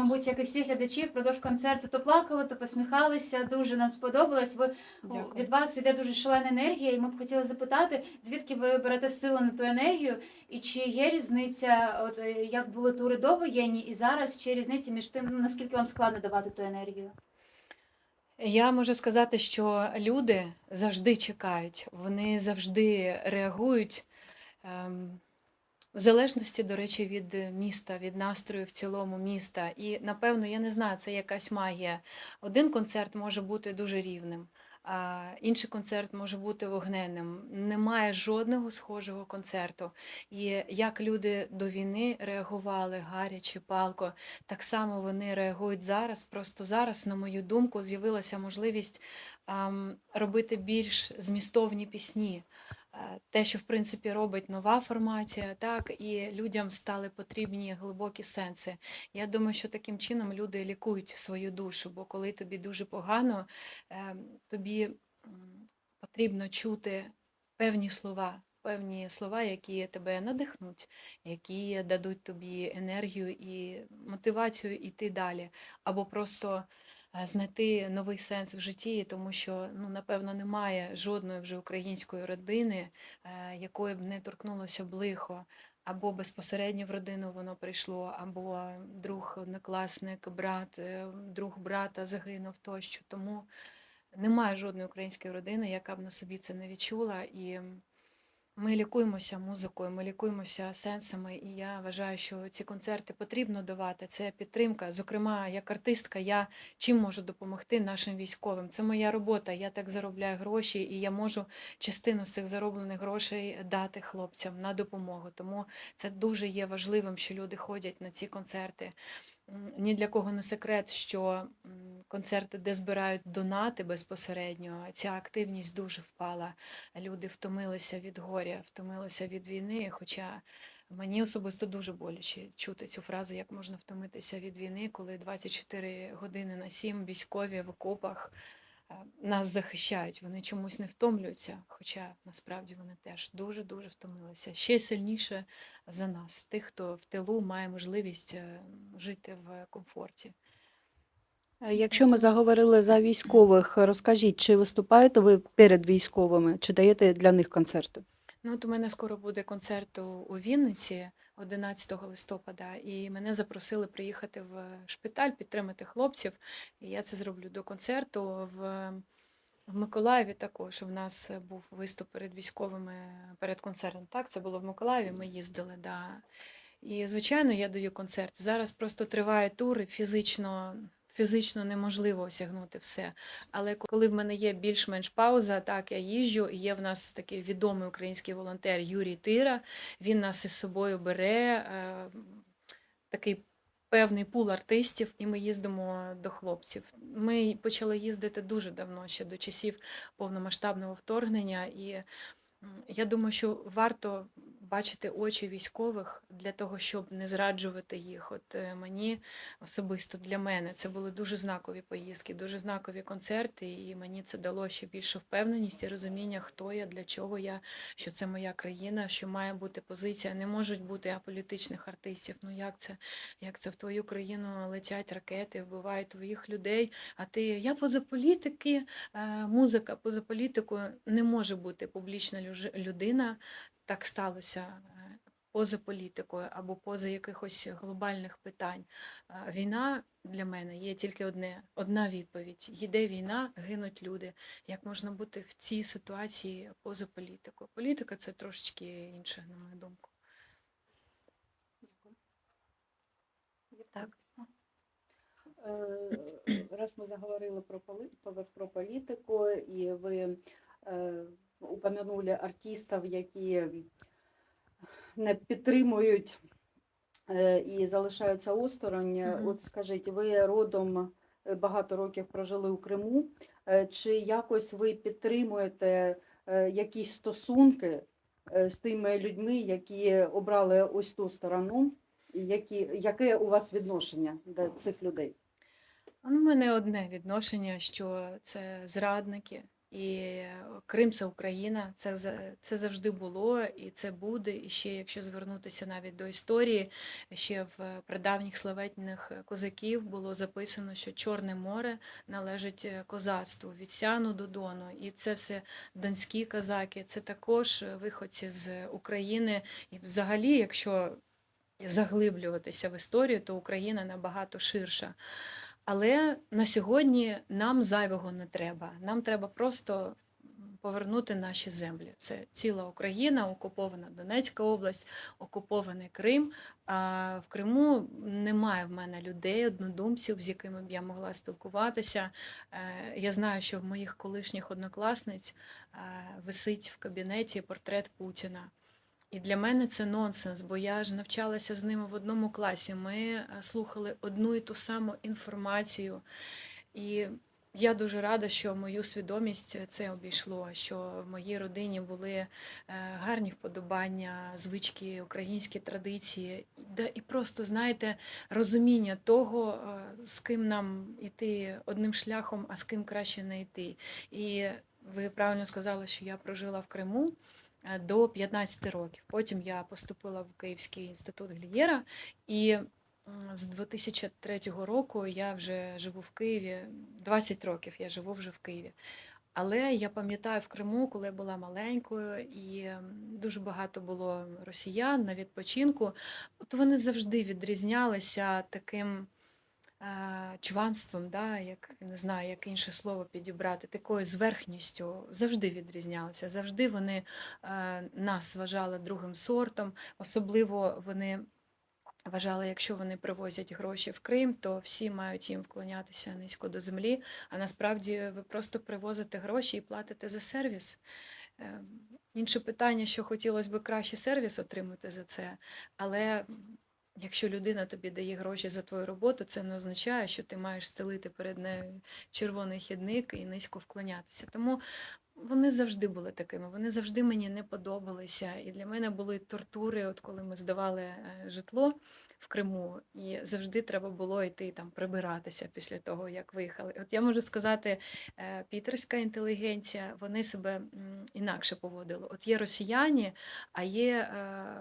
мабуть, як і всі глядачі, впродовж концерту то плакали, то посміхалися. Дуже нам сподобалось. Ви Дякую. від вас іде дуже шалена енергія, і ми б хотіли запитати, звідки ви берете сили на ту енергію, і чи є різниця, от е, як були тури до воєнні і зараз, чи є різниця між тим, ну, наскільки вам складно давати ту енергію? Я можу сказати, що люди завжди чекають, вони завжди реагують. ем, В залежності, до речі, від міста, від настрою в цілому міста. І напевно, я не знаю, це якась магія. Один концерт може бути дуже рівним, а інший концерт може бути вогненним. Немає жодного схожого концерту. І як люди до війни реагували гаряче, палко, так само вони реагують зараз. Просто зараз, на мою думку, з'явилася можливість робити більш змістовні пісні. Е, Те, що в принципі робить нова формація, так і людям стали потрібні глибокі сенси. Я думаю, що таким чином люди лікують свою душу, бо коли тобі дуже погано, е, тобі потрібно чути певні слова, певні слова, які тебе надихнуть, які дадуть тобі енергію і мотивацію йти далі, або просто знайти новий сенс в житті, тому що ну напевно немає жодної вже української родини, е, якої б не торкнулося б лихо. Або безпосередньо в родину воно прийшло, або друг, однокласник, брат, е, друг брата загинув тощо. Тому немає жодної української родини, яка б на собі це не відчула. І ми лікуємося музикою, ми лікуємося сенсами, і я вважаю, що ці концерти потрібно давати. Це підтримка. Зокрема, як артистка, я чим можу допомогти нашим військовим. Це моя робота. Я так заробляю гроші, і я можу частину з цих зароблених грошей дати хлопцям на допомогу. Тому це дуже є важливим, що люди ходять на ці концерти. Ні для кого не секрет, що концерти, де збирають донати безпосередньо, ця активність дуже впала. Люди втомилися від горя, втомилися від війни. Хоча мені особисто дуже боляче чути цю фразу, як можна втомитися від війни, коли 24 години на 7 військові в окопах нас захищають. Вони чомусь не втомлюються, хоча насправді вони теж дуже дуже втомилися. Ще сильніше за нас, тих, хто в тилу має можливість е, жити в комфорті. Е, Якщо ми заговорили за військових, розкажіть, чи виступаєте ви перед військовими, чи даєте для них концерти? Ну, от у мене скоро буде концерт у Вінниці 11 листопада, і мене запросили приїхати в шпиталь, підтримати хлопців. І я це зроблю до концерту. В, в Миколаєві також в нас був виступ перед військовими перед концертом. Так, це було в Миколаєві, ми їздили. Да. І, звичайно, я даю концерт. Зараз просто триває тур, і фізично. Фізично неможливо осягнути все. Але коли в мене є більш-менш пауза, так я їжджу, і є в нас такий відомий український волонтер Юрій Тира. Він нас із собою бере, е, такий певний пул артистів, і ми їздимо до хлопців. Ми почали їздити дуже давно, ще до часів повномасштабного вторгнення. І я думаю, що варто бачити очі військових для того, щоб не зраджувати їх. От е, мені особисто для мене це були дуже знакові поїздки, дуже знакові концерти, і мені це дало ще більшу впевненість і розуміння, хто я, для чого я, що це моя країна, що має бути позиція. Не можуть бути аполітичних артистів. Ну як це? Як це в твою країну летять ракети, вбивають твоїх людей? А ти я поза політики, е, музика поза політикою не може бути публічна людина. Так сталося е, поза політикою або поза якихось глобальних питань. Війна для мене є тільки одне, одна відповідь: йде війна, гинуть люди. Як можна бути в цій ситуації поза політикою? Політика це трошечки інше, на мою думку. Так. Е, Раз ми заговорили про, про- про політику, і ви е, упомянули артистів, які не підтримують е, і залишаються осторонь. Мгм. От скажіть, ви родом е, багато років прожили у Криму. Чи якось ви підтримуєте якісь стосунки з тими людьми, які обрали ось ту сторону? Які, яке у вас відношення до цих людей? А, Ну, мене одне відношення, що це зрадники, І Крим це Україна, це, це завжди було і це буде. І ще, якщо звернутися навіть до історії, ще в прадавніх славетних козаків було записано, що Чорне море належить е, козацтву від Сяну до Дону. І це все донські козаки, це також виходці з України. І взагалі, якщо заглиблюватися в історію, то Україна набагато ширша. Але на сьогодні нам зайвого не треба. Нам треба просто повернути наші землі. Це ціла Україна, окупована Донецька область, окупований Крим. А в Криму немає в мене людей, однодумців, з якими б я могла спілкуватися. Е, Я знаю, що в моїх колишніх однокласниць е, висить в кабінеті портрет Путіна. І для мене це нонсенс, бо я ж навчалася з ними в одному класі. Ми е, слухали одну і ту саму інформацію. І я дуже рада, що мою свідомість це обійшло, що в моїй родині були е, гарні вподобання, звички, українські традиції, і просто знаєте розуміння того, е, з ким нам іти одним шляхом, а з ким краще не йти. І ви правильно сказали, що я прожила в Криму е, до 15 років. Потім я поступила в Київський інститут Глієра і з 2003 року я вже живу в Києві. 20 років я живу вже в Києві. Але я пам'ятаю в Криму, коли я була маленькою, і дуже багато було росіян на відпочинку. От вони завжди відрізнялися таким е, чванством, да, як не знаю, як інше слово підібрати, такою зверхністю завжди відрізнялися. Завжди вони е, нас вважали другим сортом, особливо вони. Вважали, якщо вони привозять гроші в Крим, то всі мають їм вклонятися низько до землі. А насправді ви просто привозите гроші і платите за сервіс. Е, Інше питання, що хотілося б краще сервіс отримати за це, але якщо людина тобі дає гроші за твою роботу, це не означає, що ти маєш стелити перед нею червоний хідник і низько вклонятися. Тому вони завжди були такими, вони завжди мені не подобалися. І для мене були тортури, от коли ми здавали е, житло в Криму, і завжди треба було йти там прибиратися після того, як виїхали. От я можу сказати, е, пітерська інтелігенція, вони себе інакше поводили. От є росіяни, а є е,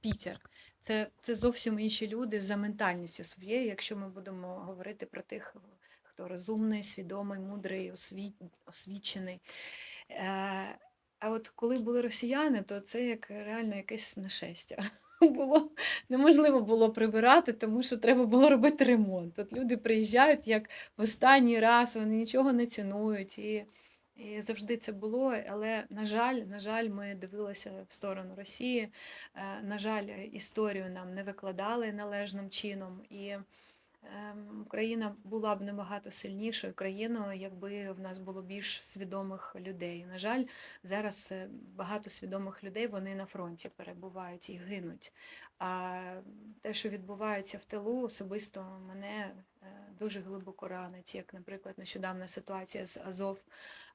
Пітер. Це, це зовсім інші люди за ментальністю своєю, якщо ми будемо говорити про тих, хто розумний, свідомий, мудрий, освіт, освічений. Е, а от коли були росіяни, то це як реально якесь нашестя. Було неможливо було прибирати, тому що треба було робити ремонт. От люди приїжджають як в останній раз, вони нічого не цінують. І, і завжди це було. Але, на жаль, на жаль, ми дивилися в сторону Росії. Е, На жаль, історію нам не викладали належним чином. І ем, Україна була б набагато сильнішою країною, якби в нас було більш свідомих людей. На жаль, зараз е, багато свідомих людей вони на фронті перебувають і гинуть. А те, що відбувається в тилу, особисто мене дуже глибоко ранить, як, наприклад, нещодавна ситуація з Азов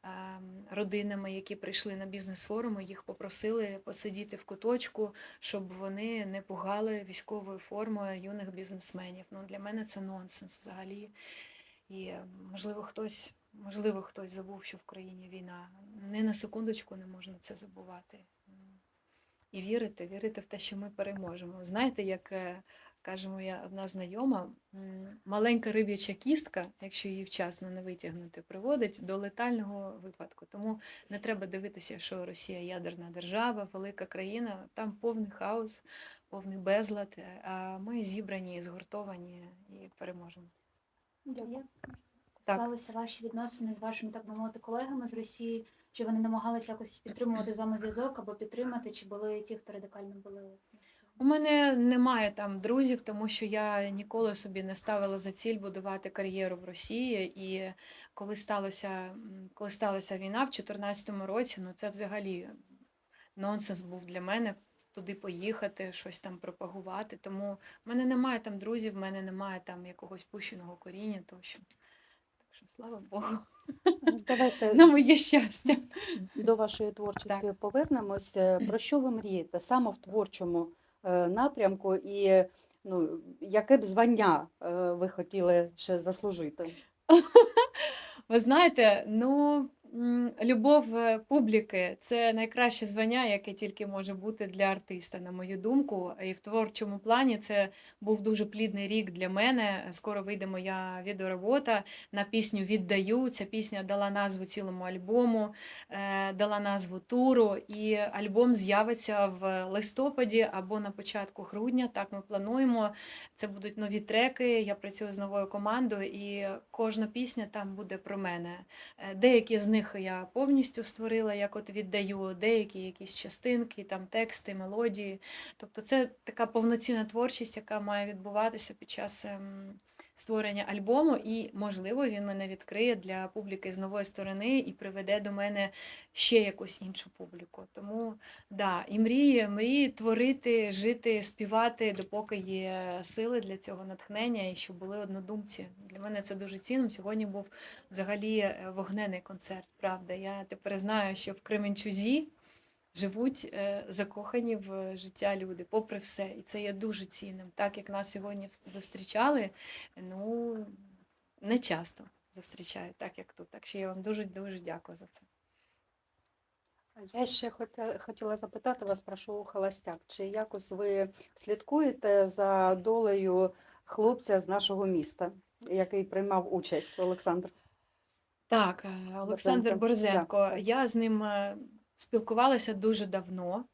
ем, родинами, які прийшли на бізнес-форуми, їх попросили посидіти в куточку, щоб вони не пугали військовою формою юних бізнесменів. Ну, для мене це нонсенс взагалі. І е, можливо, хтось, можливо, хтось забув, що в країні війна. Не на секундочку не можна це забувати. І вірити, вірити в те, що ми переможемо. Знаєте, як е, каже моя одна знайома, маленька риб'яча кістка, якщо її вчасно не витягнути, приводить до летального випадку. Тому не треба дивитися, що Росія ядерна держава, велика країна, там повний хаос, повний безлад. е, А ми зібрані, згуртовані і переможемо. Дякую. Як склалися ваші відносини з вашими, так би мовити, колегами з Росії? Чи вони намагалися якось підтримувати з вами зв'язок або підтримати, чи були ті, хто радикально були? У мене немає там друзів, тому що я ніколи собі не ставила за ціль будувати кар'єру в Росії. І коли сталося, коли сталася війна в 2014 році, ну це взагалі нонсенс був для мене туди поїхати, щось там пропагувати. Тому в мене немає там друзів, в мене немає там якогось пущеного коріння тощо. Так що слава Богу, Давайте на моє щастя. до вашої творчості повернемось. Е, Про що ви мрієте саме в творчому напрямку, і ну, яке б звання е, ви хотіли ще заслужити? Ви знаєте, ну, любов е, публіки це найкраще звання, яке тільки може бути для артиста, на мою думку. І в творчому плані це був дуже плідний рік для мене. Скоро вийде моя відеоробота на пісню Віддаю. Ця пісня дала назву цілому альбому, е, дала назву туру, і альбом з'явиться в листопаді або на початку грудня. Так ми плануємо. Це будуть нові треки. Я працюю з новою командою, і кожна пісня там буде про мене. Е, Деякі з них я повністю створила, як от віддаю, деякі якісь частинки, там тексти, мелодії. Тобто це така повноцінна творчість, яка має відбуватися під час ем, створення альбому, і, можливо, він мене відкриє для публіки з нової сторони і приведе до мене ще якусь іншу публіку. Тому да, і мрії, мрії творити, жити, співати, допоки є сили для цього натхнення і щоб були однодумці. Для мене це дуже цінно. Сьогодні був взагалі е, вогнений концерт. Правда, я тепер знаю, що в Кременчузі живуть е, закохані в життя люди, попри все. І це є дуже цінним. Так як нас сьогодні зустрічали, ну не часто зустрічають, так як тут. Так що я вам дуже дуже дякую за це. Я ще хотіла запитати вас про шоу Холостяк. Чи якось ви слідкуєте за долею хлопця з нашого міста, який приймав участь Олександр? Так, е, Олександр Борзенко. Я з ним спілкувалася дуже давно.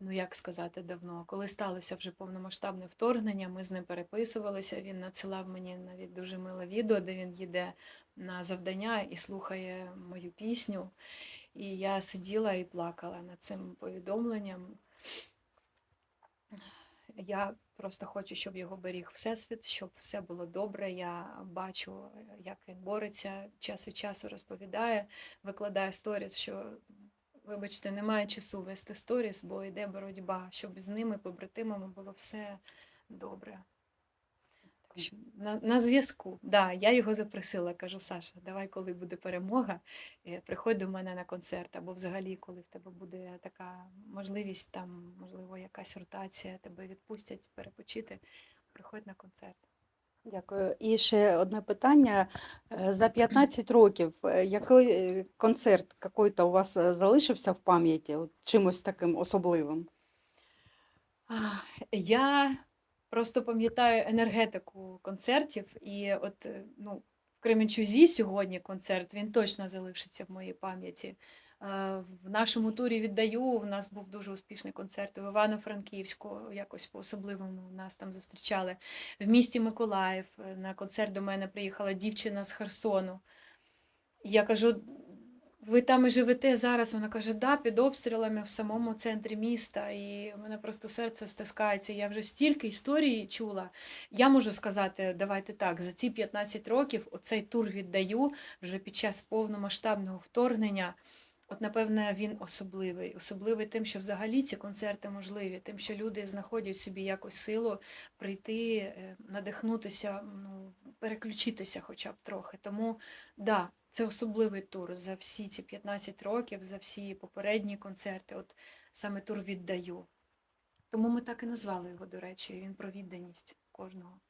Ну, як сказати, давно. Коли сталося вже повномасштабне вторгнення, ми з ним переписувалися. Він надсилав мені навіть дуже миле відео, де він їде на завдання і слухає мою пісню. І я сиділа і плакала над цим повідомленням. Я просто хочу, щоб його беріг Всесвіт, щоб все було добре. Я бачу, як він бореться, час від часу розповідає, викладає сторіс, що, вибачте, немає часу вести сторіс, бо йде боротьба, щоб з ними, побратимами, було все добре. Так що на, на зв'язку. Да, я його запросила, кажу, Саша, давай, коли буде перемога, е, приходь до мене на концерт, або взагалі, коли в тебе буде така можливість, там, можливо, якась ротація, тебе відпустять перепочити, приходь на концерт. Дякую. І ще одне питання. Е, За 15 років е, який е, концерт какой-то у вас залишився в пам'яті чимось таким особливим? Я просто пам'ятаю енергетику концертів, і от ну, в Кременчузі сьогодні концерт, він точно залишиться в моїй пам'яті. Е, В нашому турі віддаю. В нас був дуже успішний концерт в Івано-Франківську, якось по-особливому нас там зустрічали. В місті Миколаїв е, на концерт до мене приїхала дівчина з Херсону. Я кажу, ви там і живете зараз? Вона каже, да, під обстрілами в самому центрі міста. І в мене просто серце стискається. Я вже стільки історій чула. Я можу сказати, давайте так, за ці 15 років оцей тур віддаю вже під час повномасштабного вторгнення. От, напевне, він особливий. Особливий тим, що взагалі ці концерти можливі, тим, що люди знаходять собі якось силу прийти, е, надихнутися, ну, переключитися хоча б трохи. Тому, да, це особливий тур за всі ці 15 років, за всі попередні концерти. От саме тур віддаю. Тому ми так і назвали його, до речі, він про відданість кожного.